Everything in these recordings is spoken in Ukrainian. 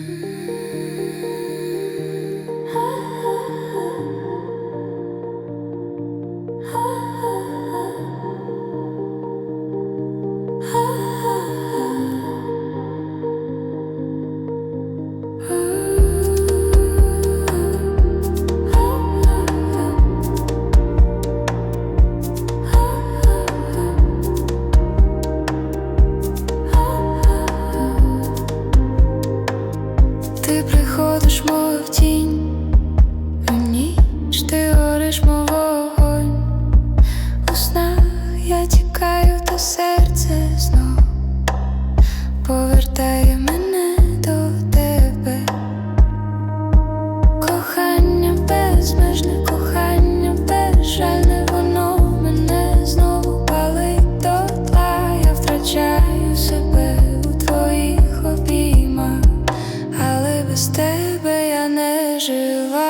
Mm-hmm. Ти приходиш, мов тінь, у ніч ти гориш, мов вогонь. У снах я тікаю, та серце без тебе я не жива.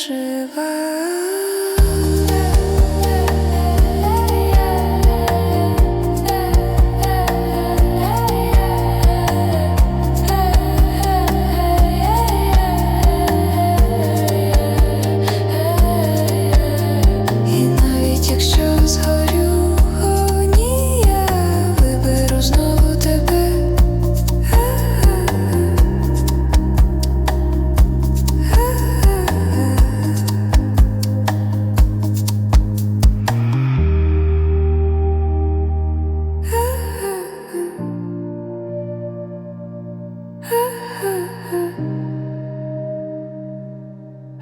翅膀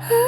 Ooh.